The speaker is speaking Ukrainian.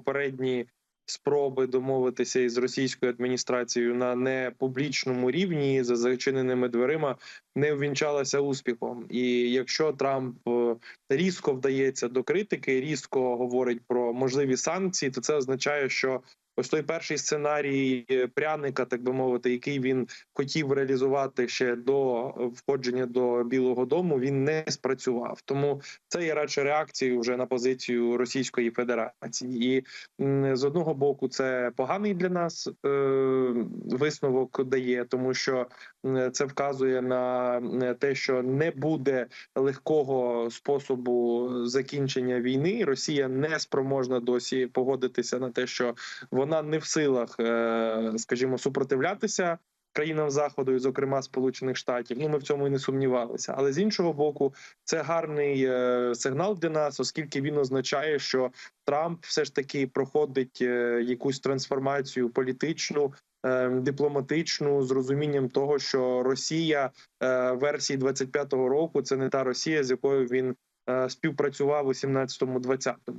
попередні спроби домовитися із російською адміністрацією на непублічному рівні за зачиненими дверима не ввінчалася успіхом. І якщо Трамп е, різко вдається до критики, різко говорить про можливі санкції, то це означає, що ось той перший сценарій е, пряника, так би мовити, який він хотів реалізувати ще до входження до Білого Дому, він не спрацював. Тому це є радше реакцією вже на позицію Російської Федерації, і з одного боку це поганий для нас е, висновок дає, тому що це вказує на те, що не буде легкого способу закінчення війни. Росія не спроможна досі погодитися на те, що вона не в силах, е, скажімо, супротивлятися. Країнам заходу, і, зокрема Сполучених Штатів, ну ми в цьому і не сумнівалися. Але з іншого боку, це гарний е, сигнал для нас, оскільки він означає, що Трамп все ж таки проходить е, якусь трансформацію політичну, дипломатичну з розумінням того, що Росія версії 25-го року це не та Росія, з якою він співпрацював у 17-20-му.